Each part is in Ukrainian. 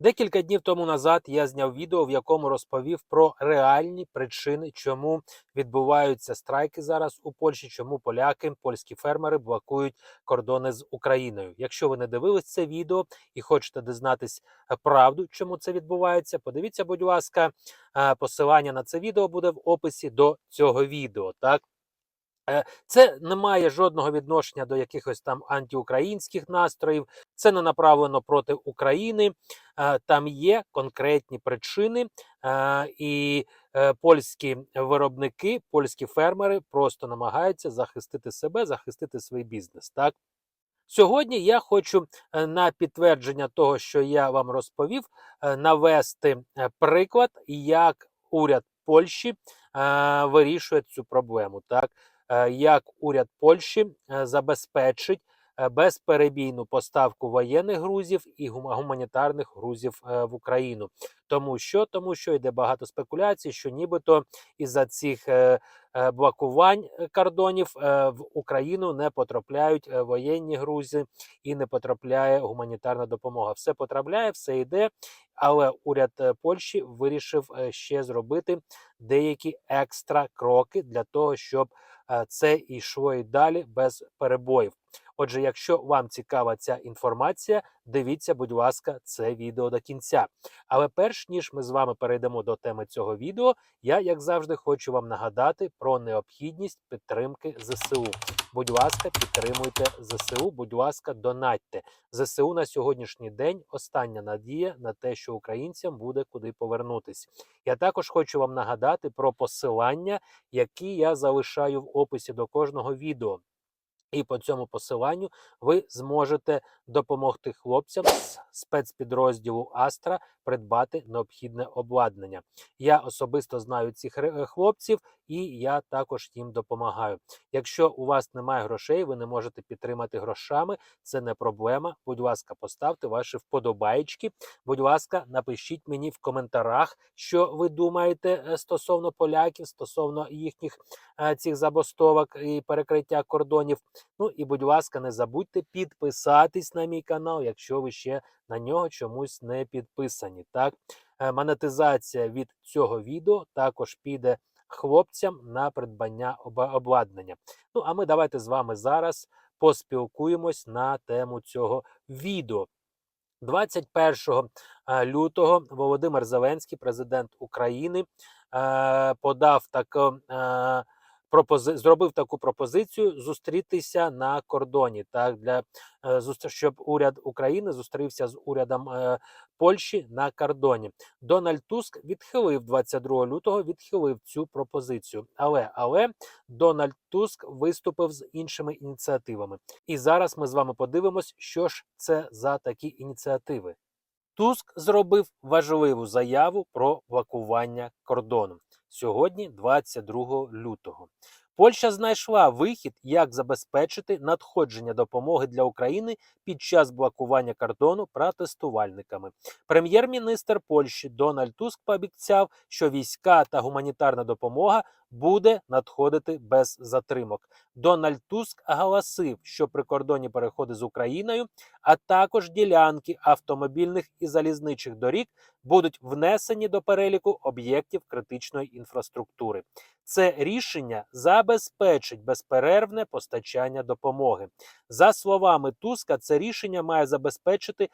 Декілька днів тому назад я зняв відео, в якому розповів про реальні причини, чому відбуваються страйки зараз у Польщі, чому поляки, польські фермери блокують кордони з Україною. Якщо ви не дивились це відео і хочете дізнатись е, правду, чому це відбувається, подивіться, будь ласка, Е, посилання на це відео буде в описі до цього відео. Так. Е, Це не має жодного відношення до якихось там антиукраїнських настроїв. Це не направлено проти України. Е, Там є конкретні причини, е, і польські виробники, польські фермери просто намагаються захистити себе, захистити свій бізнес. Так. Сьогодні я хочу на підтвердження того, що я вам розповів, навести приклад, як уряд Польщі вирішує цю проблему. Так, як уряд Польщі е, забезпечить е, безперебійну поставку воєнних грузів і гума- гуманітарних грузів е, в Україну. Тому що тому що йде багато спекуляцій, що нібито із-за цих е, е, блокувань е, кордонів е, в Україну не потрапляють е, воєнні грузи і не потрапляє гуманітарна допомога. Все потрапляє, все йде. Але уряд е, Польщі вирішив е, ще зробити деякі екстра кроки для того, щоб е, це йшло і далі без перебоїв. Отже, якщо вам цікава ця інформація, дивіться, будь ласка, це відео до кінця. Але перш ніж ми з вами перейдемо до теми цього відео, я, як завжди, хочу вам нагадати про необхідність підтримки ЗСУ. Будь ласка, підтримуйте ЗСУ, будь ласка, донатьте. ЗСУ на сьогоднішній день остання надія на те, що українцям буде куди повернутись. Я також хочу вам нагадати про посилання, які я залишаю в описі до кожного відео. І по цьому посиланню ви зможете допомогти хлопцям з спецпідрозділу Астра придбати необхідне обладнання. Я особисто знаю цих е, хлопців, і я також їм допомагаю. Якщо у вас немає грошей, ви не можете підтримати грошами. Це не проблема. Будь ласка, поставте ваші вподобайки. Будь ласка, напишіть мені в коментарях, що ви думаєте е, стосовно поляків, стосовно їхніх е, цих забастовок і перекриття кордонів. Ну і будь ласка, не забудьте підписатись на мій канал, якщо ви ще на нього чомусь не підписані. Так, Е, монетизація від цього відео також піде хлопцям на придбання обладнання. Ну а ми давайте з вами зараз поспілкуємось на тему цього відео. 21 е, лютого Володимир Зеленський, президент України, е, подав таку е, пропози... зробив таку пропозицію зустрітися на кордоні, так для е, щоб уряд України зустрівся з урядом е, Польщі на кордоні. Дональд Туск відхилив 22 лютого, відхилив цю пропозицію. Але але Дональд Туск виступив з іншими ініціативами. І зараз ми з вами подивимось, що ж це за такі ініціативи. Туск зробив важливу заяву про блокування кордону сьогодні, 22 лютого. Польща знайшла вихід, як забезпечити надходження допомоги для України під час блокування кордону протестувальниками. Прем'єр-міністр Польщі Дональд Туск пообіцяв, що війська та гуманітарна допомога буде надходити без затримок. Дональд Туск оголосив, що прикордонні переходи з Україною, а також ділянки автомобільних і залізничих доріг будуть внесені до переліку об'єктів критичної інфраструктури. Це рішення забезпечить безперервне постачання допомоги. За словами Туска, це рішення має забезпечити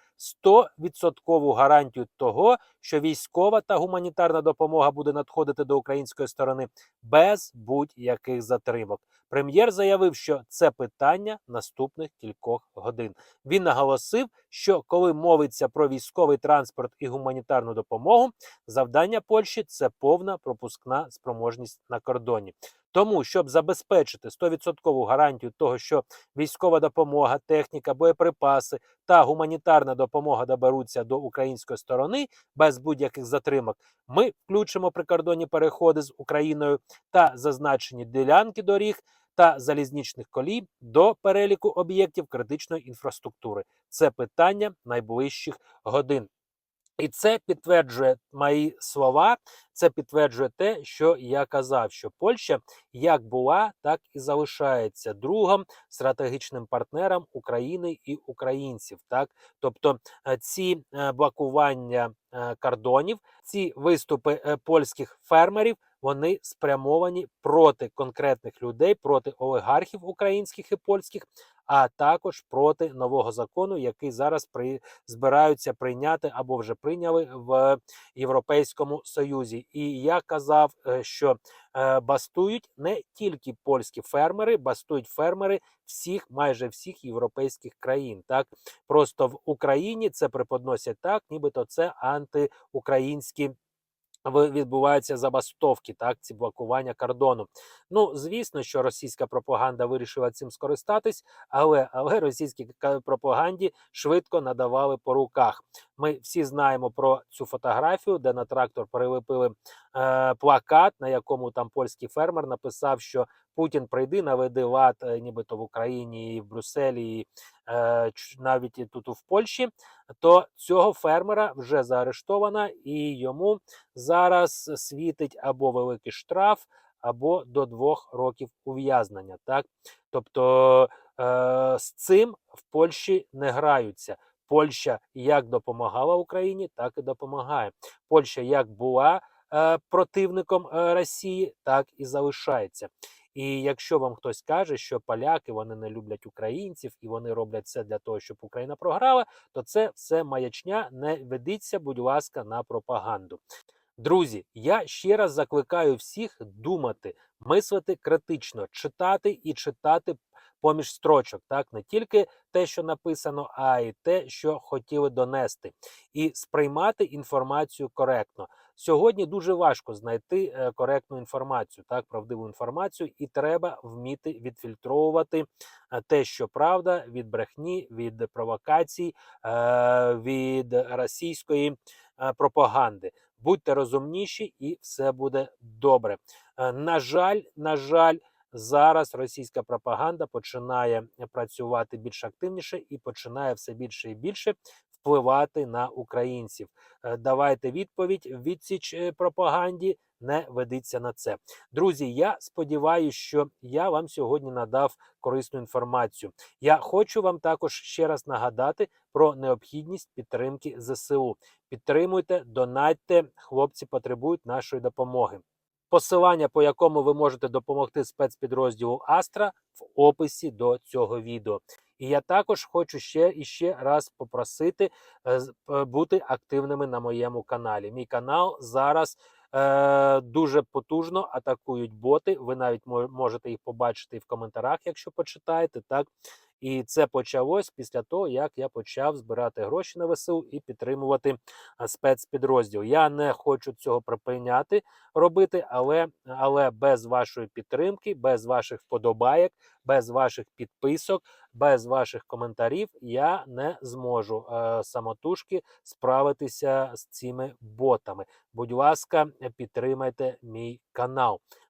100% гарантію того, що військова та гуманітарна допомога буде надходити до української сторони без будь-яких затримок. Прем'єр заявив, що це питання наступних кількох годин. Він наголосив, що коли мовиться про військовий транспорт і гуманітарну допомогу, завдання Польщі це повна пропускна спроможність на кордоні. Тому, щоб забезпечити 100% гарантію того, що військова допомога, техніка, боєприпаси та гуманітарна допомога доберуться до української сторони без будь-яких затримок, ми включимо прикордонні переходи з Україною та зазначені ділянки доріг та залізничних колій до переліку об'єктів критичної інфраструктури. Це питання найближчих годин. І це підтверджує мої слова, це підтверджує те, що я казав, що Польща як була, так і залишається другом стратегічним партнером України і українців. Так, тобто е, ці е, блокування е, кордонів, ці виступи польських фермерів. Вони спрямовані проти конкретних людей, проти олігархів українських і польських, а також проти нового закону, який зараз при збираються прийняти або вже прийняли в Європейському Союзі. І я казав, е, що е, бастують не тільки польські фермери, бастують фермери всіх, майже всіх європейських країн. Так просто в Україні це преподносять так, нібито це антиукраїнські. Відбуваються забастовки, так ці блокування кордону. Ну звісно, що російська пропаганда вирішила цим скористатись, але але російській пропаганді швидко надавали по руках. Ми всі знаємо про цю фотографію, де на трактор прилепили е, плакат, на якому там польський фермер написав, що Путін прийди, наведи лад, е, нібито в Україні, і в Брюсселі, і навіть і тут в Польщі. То цього фермера вже заарештовано, і йому зараз світить або великий штраф, або до двох років ув'язнення. Так, тобто е, з цим в Польщі не граються. Польща як допомагала Україні, так і допомагає. Польща як була е, противником е, Росії, так і залишається. І якщо вам хтось каже, що поляки вони не люблять українців і вони роблять все для того, щоб Україна програла, то це все маячня. Не ведіться, будь ласка, на пропаганду. Друзі, я ще раз закликаю всіх думати, мислити критично, читати і читати поміж строчок, так не тільки те, що написано, а й те, що хотіли донести, і сприймати інформацію коректно. Сьогодні дуже важко знайти е, коректну інформацію, так правдиву інформацію, і треба вміти відфільтровувати е, те, що правда, від брехні, від провокацій, е, від російської пропаганди. Будьте розумніші, і все буде добре. На жаль, на жаль, зараз російська пропаганда починає працювати більш активніше і починає все більше і більше впливати на українців. Е, Давайте відповідь відсіч е, пропаганді. Не ведіться на це, друзі. Я сподіваюся, що я вам сьогодні надав корисну інформацію. Я хочу вам також ще раз нагадати про необхідність підтримки ЗСУ. Підтримуйте, донатьте. Хлопці потребують нашої допомоги. Посилання, по якому ви можете допомогти спецпідрозділу Астра, в описі до цього відео. І я також хочу ще і ще раз попросити е, е, бути активними на моєму каналі. Мій канал зараз е, дуже потужно атакують боти. Ви навіть можете їх побачити і в коментарях, якщо почитаєте. Так і це почалось після того, як я почав збирати гроші на ВСУ і підтримувати спецпідрозділ. Я не хочу цього припиняти робити, але, але без вашої підтримки, без ваших вподобаєк, без ваших підписок, без ваших коментарів я не зможу е, самотужки справитися з цими ботами. Будь ласка, підтримайте мій канал.